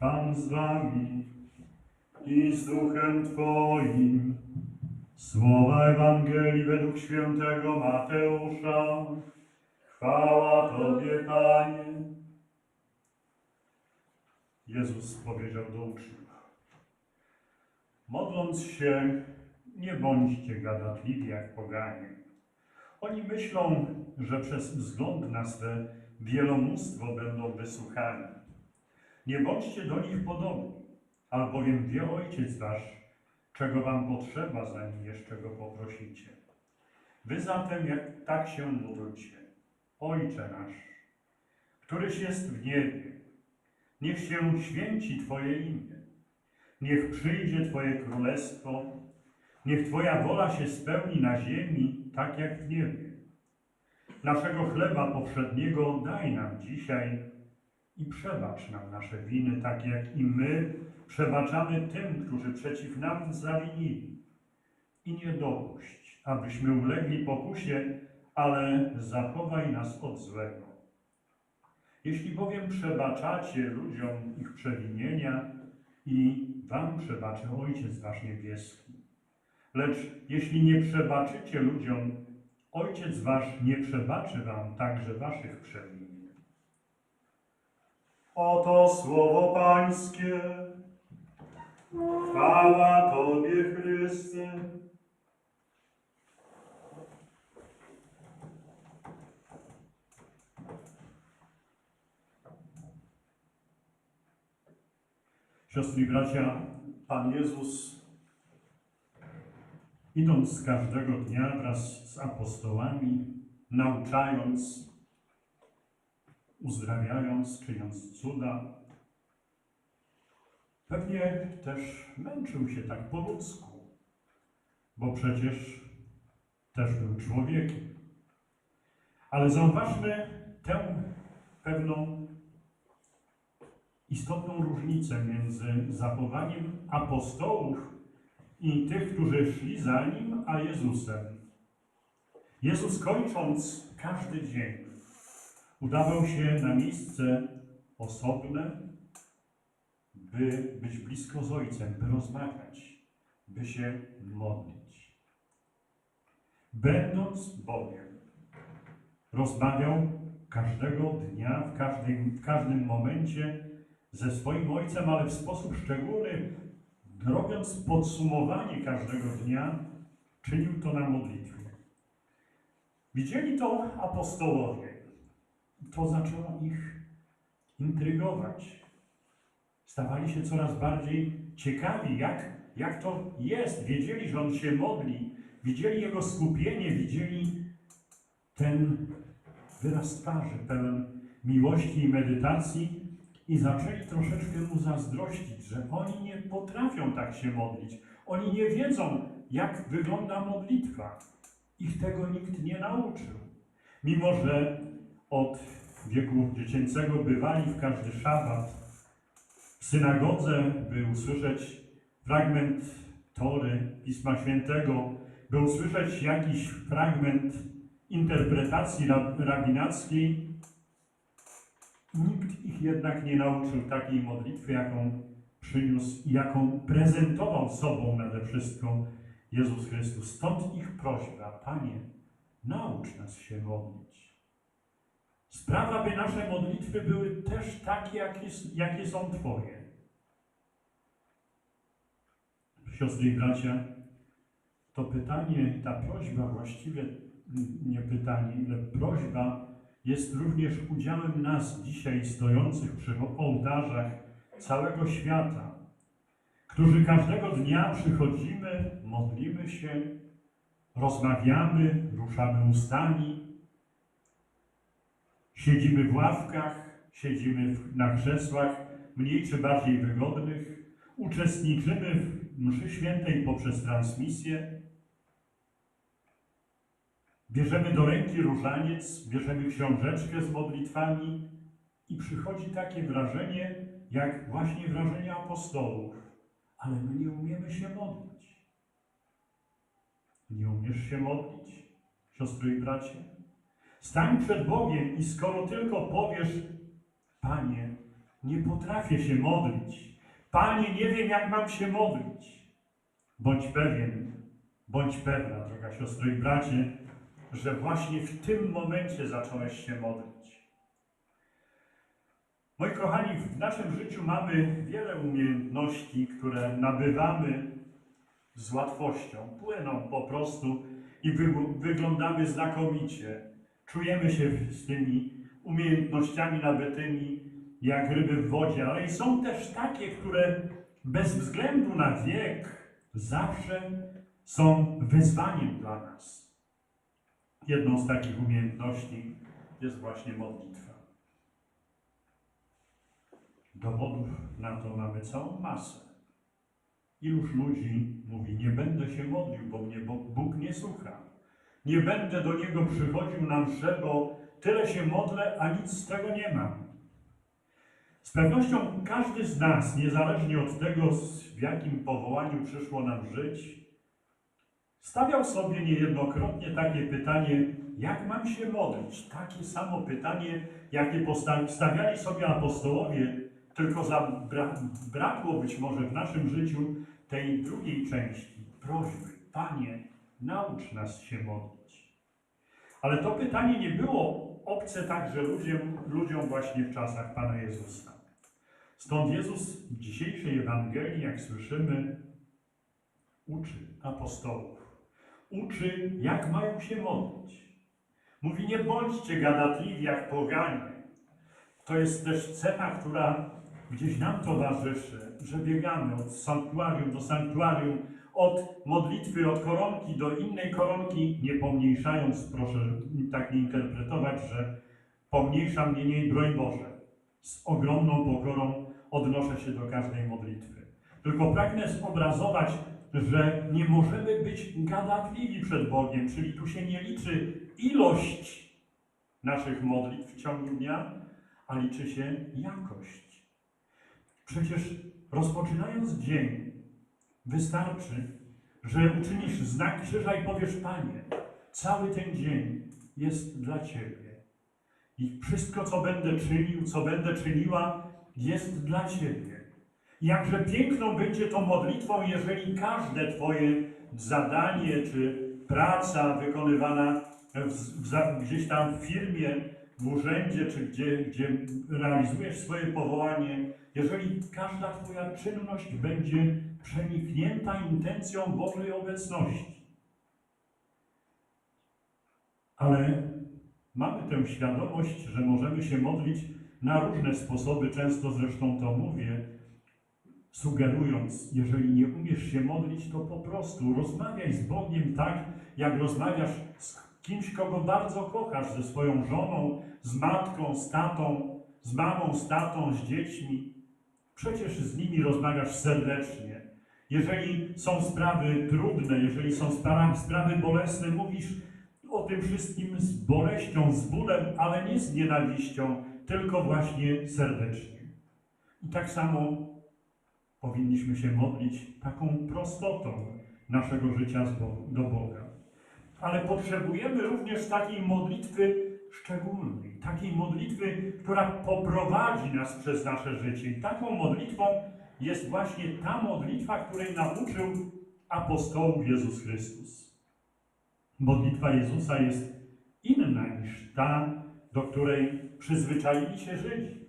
Pan z wami i z duchem Twoim. Słowa Ewangelii według świętego Mateusza. Chwała Tobie, Panie. Jezus powiedział do uczniów. Modląc się, nie bądźcie gadatliwi jak poganie. Oni myślą, że przez wzgląd na swe wielomóstwo będą wysłuchani. Nie bądźcie do nich podobni, albowiem wie Ojciec Wasz, czego Wam potrzeba, zanim jeszcze Go poprosicie. Wy zatem jak tak się módlcie. Ojcze nasz, któryś jest w niebie, niech się święci Twoje imię. Niech przyjdzie Twoje królestwo, niech Twoja wola się spełni na ziemi, tak jak w niebie. Naszego chleba powszedniego daj nam dzisiaj i przebacz nam nasze winy, tak jak i my przebaczamy tym, którzy przeciw nam zawinili. I nie dopuść, abyśmy ulegli pokusie, ale zachowaj nas od złego. Jeśli bowiem przebaczacie ludziom ich przewinienia, i wam przebaczy Ojciec Wasz Niebieski. Lecz jeśli nie przebaczycie ludziom, Ojciec Wasz nie przebaczy wam także waszych przewinień. Oto słowo Pańskie. Chwała Tobie, Chryste. Siostry i bracia, Pan Jezus, idąc każdego dnia wraz z apostołami, nauczając, uzdrawiając, czyniąc cuda, pewnie też męczył się tak po ludzku, bo przecież też był człowiekiem. Ale zauważmy tę pewną istotną różnicę między zachowaniem apostołów i tych, którzy szli za nim, a Jezusem. Jezus kończąc każdy dzień udawał się na miejsce osobne, by być blisko z Ojcem, by rozmawiać, by się modlić. Będąc Bogiem, rozmawiał każdego dnia, w każdym, w każdym momencie ze swoim Ojcem, ale w sposób szczególny, robiąc podsumowanie każdego dnia, czynił to na modlitwie. Widzieli to apostołowie. To zaczęło ich intrygować. Stawali się coraz bardziej ciekawi, jak, jak to jest. Wiedzieli, że On się modli, widzieli Jego skupienie, widzieli ten wyraz twarzy pełen miłości i medytacji i zaczęli troszeczkę mu zazdrościć, że oni nie potrafią tak się modlić. Oni nie wiedzą, jak wygląda modlitwa. Ich tego nikt nie nauczył. Mimo, że od wieku dziecięcego bywali w każdy szabat w synagodze, by usłyszeć fragment Tory, Pisma Świętego, by usłyszeć jakiś fragment interpretacji rabinackiej, Nikt ich jednak nie nauczył takiej modlitwy, jaką przyniósł i jaką prezentował sobą nade wszystko Jezus Chrystus. Stąd ich prośba, Panie, naucz nas się modlić. Sprawa, by nasze modlitwy były też takie, jakie, jakie są Twoje. Siostry i bracia, to pytanie, ta prośba właściwie nie pytanie, ile prośba jest również udziałem nas dzisiaj stojących przy ołtarzach całego świata, którzy każdego dnia przychodzimy, modlimy się, rozmawiamy, ruszamy ustami, siedzimy w ławkach, siedzimy na krzesłach mniej czy bardziej wygodnych, uczestniczymy w mszy świętej poprzez transmisję, Bierzemy do ręki różaniec, bierzemy książeczkę z modlitwami i przychodzi takie wrażenie, jak właśnie wrażenie apostołów. Ale my nie umiemy się modlić. Nie umiesz się modlić, siostry i bracie? Stań przed Bogiem i skoro tylko powiesz, Panie, Nie potrafię się modlić. Panie, nie wiem, jak mam się modlić. Bądź pewien, bądź pewna, droga siostro i bracie, że właśnie w tym momencie zacząłeś się modlić. Moi kochani, w naszym życiu mamy wiele umiejętności, które nabywamy z łatwością. Płyną po prostu i wy, wyglądamy znakomicie. Czujemy się z tymi umiejętnościami nabytymi jak ryby w wodzie, ale są też takie, które bez względu na wiek zawsze są wyzwaniem dla nas. Jedną z takich umiejętności jest właśnie modlitwa. Dowodów na to mamy całą masę. Iluż ludzi mówi, nie będę się modlił, bo mnie Bóg nie słucha. Nie będę do Niego przychodził na mszę, bo tyle się modlę, a nic z tego nie mam. Z pewnością każdy z nas, niezależnie od tego, w jakim powołaniu przyszło nam żyć, stawiał sobie niejednokrotnie takie pytanie, jak mam się modlić? Takie samo pytanie, jakie stawiali sobie apostołowie, tylko zabra- brakło być może w naszym życiu tej drugiej części prośby. Panie, naucz nas się modlić. Ale to pytanie nie było obce także ludziom, ludziom właśnie w czasach Pana Jezusa. Stąd Jezus w dzisiejszej Ewangelii, jak słyszymy, uczy apostołów. Uczy, jak mają się modlić. Mówi, nie bądźcie gadatliwi jak poganie. To jest też cecha, która gdzieś nam towarzyszy, że biegamy od sanktuarium do sanktuarium, od modlitwy, od koronki do innej koronki, nie pomniejszając, proszę tak nie interpretować, że pomniejsza mnie nie, broń Boże. Z ogromną pokorą odnoszę się do każdej modlitwy. Tylko pragnę zobrazować, że nie możemy być gadatliwi przed Bogiem, czyli tu się nie liczy ilość naszych modlitw w ciągu dnia, a liczy się jakość. Przecież rozpoczynając dzień, wystarczy, że uczynisz znak krzyża i powiesz, Panie, cały ten dzień jest dla Ciebie. I wszystko, co będę czynił, co będę czyniła, jest dla Ciebie. Jakże piękną będzie to modlitwą, jeżeli każde Twoje zadanie czy praca wykonywana w, w, gdzieś tam w firmie, w urzędzie, czy gdzie, gdzie realizujesz swoje powołanie, jeżeli każda Twoja czynność będzie przeniknięta intencją Bożej obecności. Ale mamy tę świadomość, że możemy się modlić na różne sposoby, często zresztą to mówię, sugerując, jeżeli nie umiesz się modlić, to po prostu rozmawiaj z Bogiem tak, jak rozmawiasz z kimś, kogo bardzo kochasz, ze swoją żoną, z matką, z tatą, z mamą, z tatą, z dziećmi. Przecież z nimi rozmawiasz serdecznie. Jeżeli są sprawy trudne, jeżeli są sprawy, bolesne, mówisz o tym wszystkim z boleścią, z bólem, ale nie z nienawiścią, tylko właśnie serdecznie. I tak samo powinniśmy się modlić taką prostotą naszego życia do Boga. Ale potrzebujemy również takiej modlitwy szczególnej, takiej modlitwy, która poprowadzi nas przez nasze życie. I taką modlitwą jest właśnie ta modlitwa, której nauczył apostołów Jezus Chrystus. Modlitwa Jezusa jest inna niż ta, do której przyzwyczaili się Żydzi.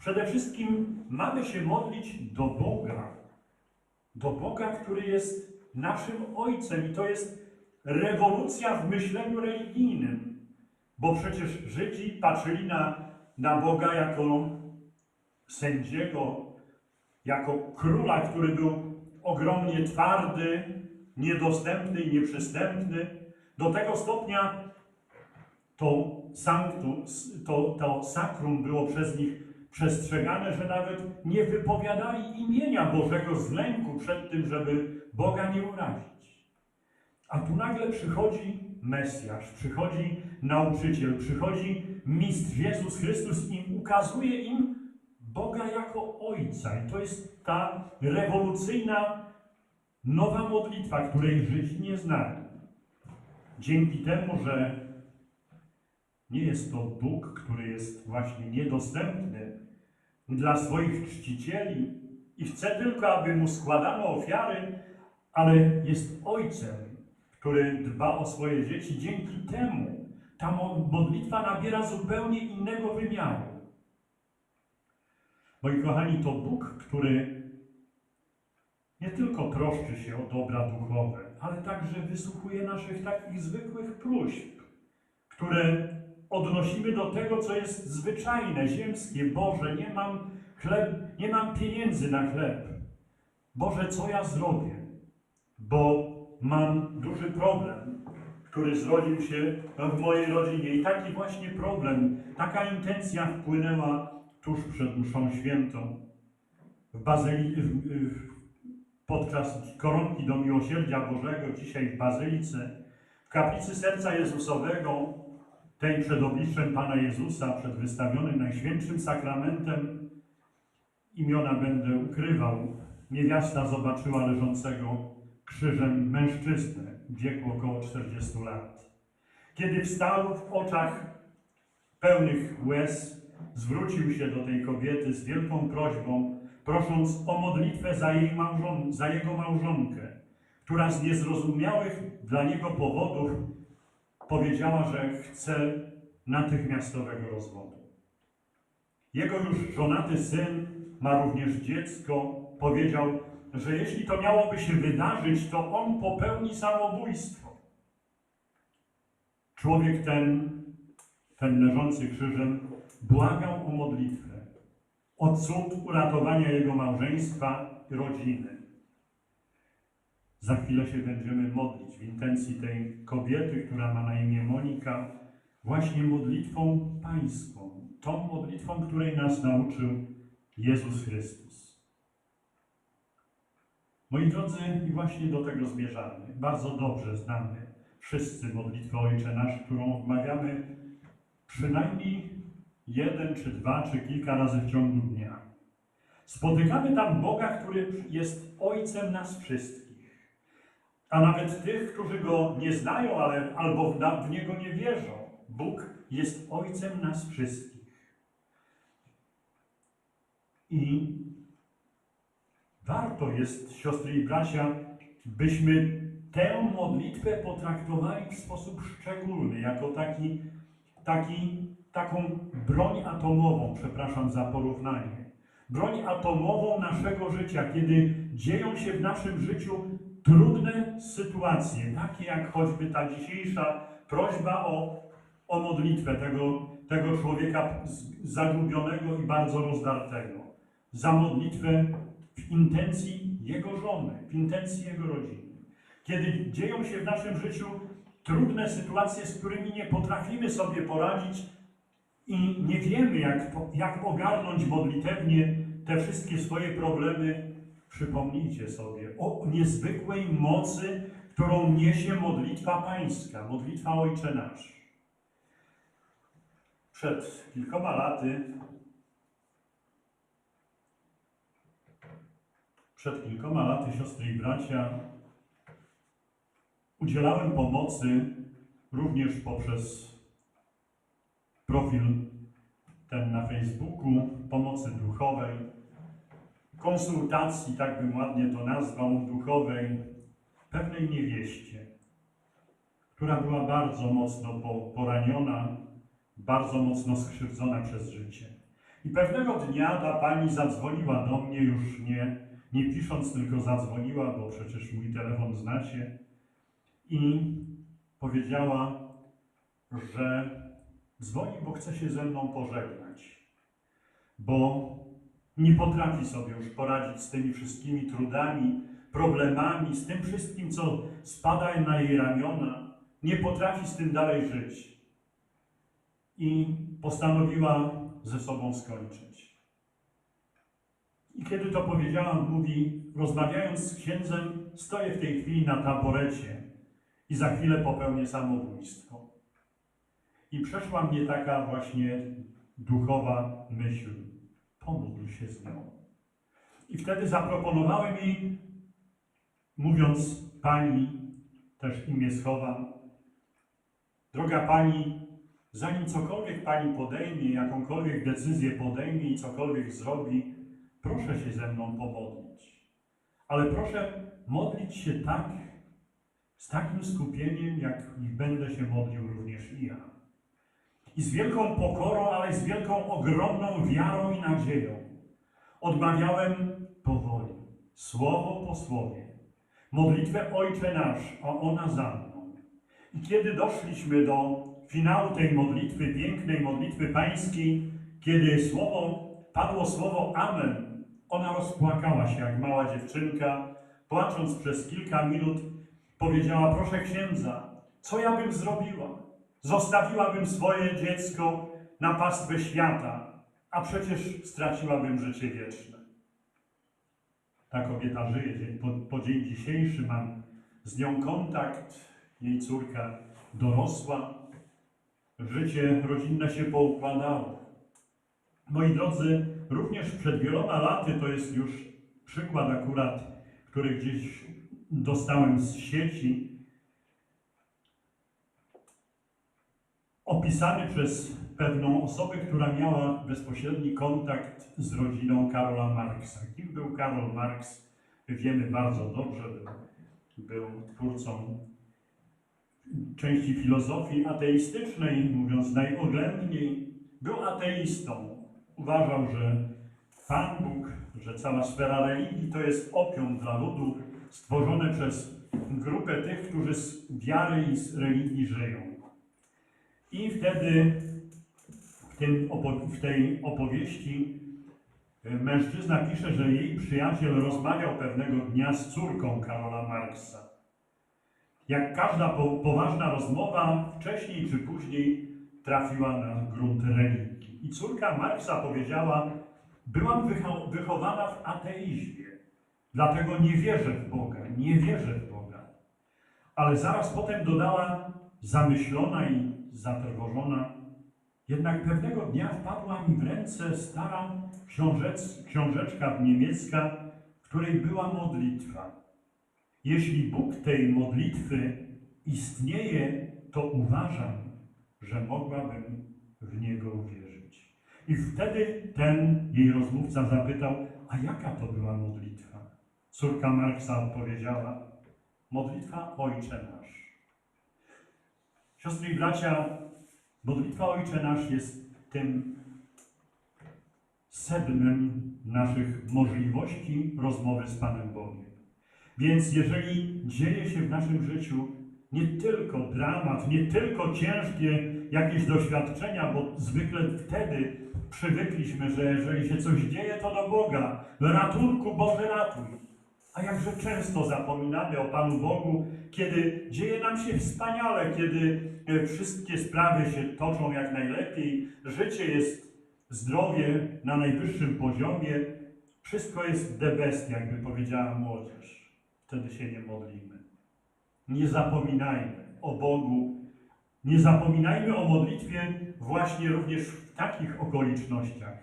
Przede wszystkim mamy się modlić do Boga. Do Boga, który jest naszym Ojcem. I to jest rewolucja w myśleniu religijnym. Bo przecież Żydzi patrzyli na, na Boga jako sędziego, jako króla, który był ogromnie twardy, niedostępny i nieprzystępny. Do tego stopnia to sanctum, to, to sakrum było przez nich przestrzegane, że nawet nie wypowiadali imienia Bożego z lęku przed tym, żeby Boga nie urazić. A tu nagle przychodzi Mesjasz, przychodzi nauczyciel, przychodzi mistrz Jezus Chrystus i ukazuje im Boga jako Ojca. I to jest ta rewolucyjna nowa modlitwa, której Żydzi nie znali. Dzięki temu, że nie jest to Bóg, który jest właśnie niedostępny, dla swoich czcicieli i chce tylko, aby mu składano ofiary, ale jest ojcem, który dba o swoje dzieci. Dzięki temu ta mo- modlitwa nabiera zupełnie innego wymiaru. Moi kochani, to Bóg, który nie tylko troszczy się o dobra duchowe, ale także wysłuchuje naszych takich zwykłych próśb, które odnosimy do tego, co jest zwyczajne, ziemskie. Boże, nie mam chleb, nie mam pieniędzy na chleb. Boże, co ja zrobię? Bo mam duży problem, który zrodził się w mojej rodzinie. I taki właśnie problem, taka intencja wpłynęła tuż przed mszą świętą w Bazyli, podczas koronki do Miłosierdzia Bożego, dzisiaj w Bazylice, w kaplicy Serca Jezusowego, tej przed obliczem Pana Jezusa, przed wystawionym Najświętszym Sakramentem, imiona będę ukrywał. Niewiasta zobaczyła leżącego krzyżem mężczyznę w wieku około 40 lat. Kiedy wstał w oczach pełnych łez, zwrócił się do tej kobiety z wielką prośbą, prosząc o modlitwę za, jej małżon- za jego małżonkę, która z niezrozumiałych dla niego powodów powiedziała, że chce natychmiastowego rozwodu. Jego już żonaty syn ma również dziecko. Powiedział, że jeśli to miałoby się wydarzyć, to on popełni samobójstwo. Człowiek ten, ten leżący krzyżem, błagał o modlitwę, o cud uratowania jego małżeństwa i rodziny. Za chwilę się będziemy modlić w intencji tej kobiety, która ma na imię Monika, właśnie modlitwą pańską, tą modlitwą, której nas nauczył Jezus Chrystus. Moi drodzy, i właśnie do tego zmierzamy. Bardzo dobrze znamy wszyscy modlitwę Ojcze Nasz, którą wmawiamy przynajmniej jeden, czy dwa, czy kilka razy w ciągu dnia. Spotykamy tam Boga, który jest Ojcem nas wszystkich. A nawet tych, którzy Go nie znają, ale albo w Niego nie wierzą. Bóg jest Ojcem nas wszystkich. I warto jest, siostry i bracia, byśmy tę modlitwę potraktowali w sposób szczególny, jako taki, taki, taką broń atomową, przepraszam za porównanie. Broń atomową naszego życia, kiedy dzieją się w naszym życiu trudne sytuacje, takie jak choćby ta dzisiejsza prośba o, o modlitwę tego, tego człowieka zagubionego i bardzo rozdartego. Za modlitwę w intencji jego żony, w intencji jego rodziny. Kiedy dzieją się w naszym życiu trudne sytuacje, z którymi nie potrafimy sobie poradzić i nie wiemy, jak, jak ogarnąć modlitewnie te wszystkie swoje problemy, przypomnijcie sobie o niezwykłej mocy, którą niesie modlitwa pańska, modlitwa Ojcze Nasz. Przed kilkoma laty Przed kilkoma laty, siostry i bracia, udzielałem pomocy również poprzez profil ten na Facebooku, pomocy duchowej, konsultacji, tak bym ładnie to nazwał, duchowej, pewnej niewieście, która była bardzo mocno po- poraniona, bardzo mocno skrzywdzona przez życie. I pewnego dnia ta pani zadzwoniła do mnie, już nie, nie pisząc, tylko zadzwoniła, bo przecież mój telefon znacie, i powiedziała, że dzwoni, bo chce się ze mną pożegnać, bo nie potrafi sobie już poradzić z tymi wszystkimi trudami, problemami, z tym wszystkim, co spada na jej ramiona. Nie potrafi z tym dalej żyć. I postanowiła ze sobą skończyć. I kiedy to powiedziałam, mówi, rozmawiając z księdzem, stoję w tej chwili na taborecie i za chwilę popełnię samobójstwo. I przeszła mnie taka właśnie duchowa myśl. Pomódl się z nią. I wtedy zaproponowałem jej, mówiąc pani, też imię schowam, droga pani, zanim cokolwiek Pani podejmie, jakąkolwiek decyzję podejmie i cokolwiek zrobi, proszę się ze mną pomodlić. Ale proszę modlić się tak, z takim skupieniem, jak będę się modlił również i ja. I z wielką pokorą, ale z wielką, ogromną wiarą i nadzieją odmawiałem powoli, słowo po słowie, modlitwę Ojcze Nasz, a ona za mną. I kiedy doszliśmy do finału tej modlitwy, pięknej modlitwy pańskiej, kiedy słowo, padło słowo Amen, ona rozpłakała się jak mała dziewczynka, płacząc przez kilka minut, powiedziała, proszę księdza, co ja bym zrobiła? Zostawiłabym swoje dziecko na pastwę świata, a przecież straciłabym życie wieczne. Ta kobieta żyje. Dzień- Po, po dzień dzisiejszy mam z nią kontakt. Jej córka dorosła. Życie rodzinne się poukładało. Moi drodzy, również przed wieloma laty, to jest już przykład akurat, który gdzieś dostałem z sieci, opisany przez pewną osobę, która miała bezpośredni kontakt z rodziną Karola Marksa. Kim był Karol Marx? Wiemy bardzo dobrze. Był twórcą części filozofii ateistycznej, mówiąc najoględniej. Był ateistą. Uważał, że Pan Bóg, że cała sfera religii to jest opium dla ludu stworzone przez grupę tych, którzy z wiary i z religii żyją. I wtedy w, tym w tej opowieści y, mężczyzna pisze, że jej przyjaciel rozmawiał pewnego dnia z córką Karola Marksa. Jak każda po, poważna rozmowa, wcześniej czy później trafiła na grunt religii. I córka Marksa powiedziała: Byłam wycho- wychowana w ateizmie, dlatego nie wierzę w Boga, nie wierzę w Boga. Ale zaraz potem dodała, zamyślona i zatrwożona, jednak pewnego dnia wpadła mi w ręce stara książec, książeczka niemiecka, w której była modlitwa. Jeśli Bóg tej modlitwy istnieje, to uważam, że mogłabym w Niego uwierzyć. I wtedy ten jej rozmówca zapytał, a jaka to była modlitwa? Córka Marksa odpowiedziała, modlitwa Ojcze Nasz. Siostry i bracia, modlitwa Ojcze Nasz jest tym sednem naszych możliwości rozmowy z Panem Bogiem. Więc jeżeli dzieje się w naszym życiu nie tylko dramat, nie tylko ciężkie jakieś doświadczenia, bo zwykle wtedy przywykliśmy, że jeżeli się coś dzieje, to do Boga. Ratunku Boże ratuj. A jakże często zapominamy o Panu Bogu, kiedy dzieje nam się wspaniale, kiedy e, wszystkie sprawy się toczą jak najlepiej, życie jest zdrowie na najwyższym poziomie, wszystko jest the best, jakby powiedziała młodzież. Wtedy się nie modlimy. Nie zapominajmy o Bogu, nie zapominajmy o modlitwie właśnie również w takich okolicznościach.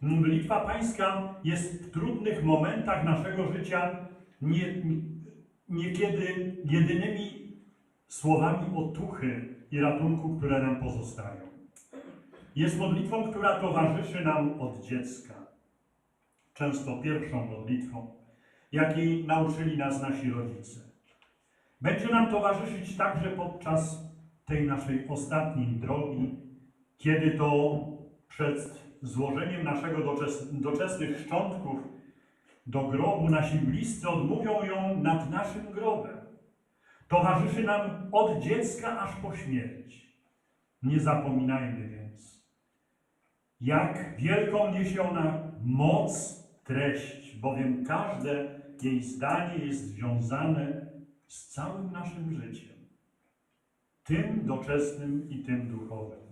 Modlitwa Pańska jest w trudnych momentach naszego życia nie, niekiedy jedynymi słowami otuchy i ratunku, które nam pozostają. Jest modlitwą, która towarzyszy nam od dziecka. Często pierwszą modlitwą, jakiej nauczyli nas nasi rodzice. Będzie nam towarzyszyć także podczas tej naszej ostatniej drogi, kiedy to przed złożeniem naszego doczes- doczesnych szczątków do grobu nasi bliscy odmówią ją nad naszym grobem. Towarzyszy nam od dziecka aż po śmierć. Nie zapominajmy więc, jak wielką niesie ona moc, treść, bowiem każde jej zdanie jest związane z całym naszym życiem, tym doczesnym i tym duchowym.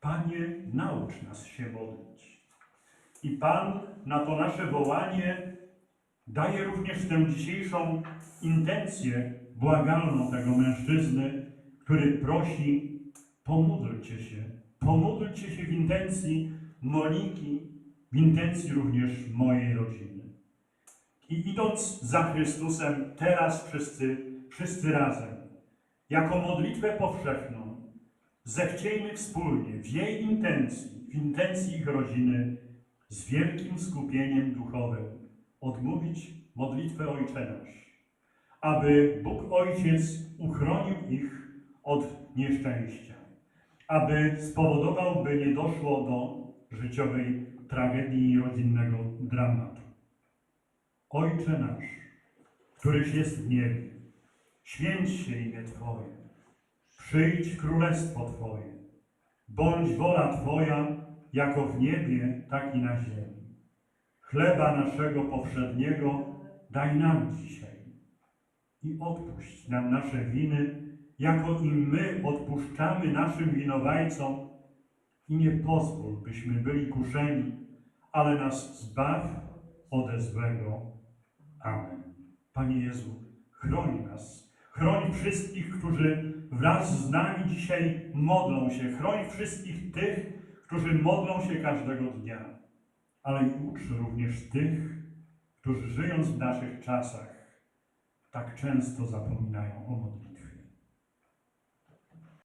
Panie, naucz nas się modlić. I Pan na to nasze wołanie daje również tę dzisiejszą intencję błagalną tego mężczyzny, który prosi: pomódlcie się, pomódlcie się w intencji Moniki, w intencji również mojej rodziny. I idąc za Chrystusem, teraz wszyscy, wszyscy razem, jako modlitwę powszechną, zechciejmy wspólnie w jej intencji, w intencji ich rodziny, z wielkim skupieniem duchowym odmówić modlitwę Ojcze aby Bóg Ojciec uchronił ich od nieszczęścia, aby spowodował, by nie doszło do życiowej tragedii i rodzinnego dramatu. Ojcze nasz, któryś jest w niebie, święć się imię Twoje, przyjdź królestwo Twoje, bądź wola Twoja, jako w niebie, tak i na ziemi. Chleba naszego powszedniego daj nam dzisiaj i odpuść nam nasze winy, jako i my odpuszczamy naszym winowajcom i nie pozwól, byśmy byli kuszeni, ale nas zbaw ode złego. Amen. Panie Jezu, chroń nas, chroń wszystkich, którzy wraz z nami dzisiaj modlą się, chroń wszystkich tych, którzy modlą się każdego dnia, ale i ucz również tych, którzy żyjąc w naszych czasach, tak często zapominają o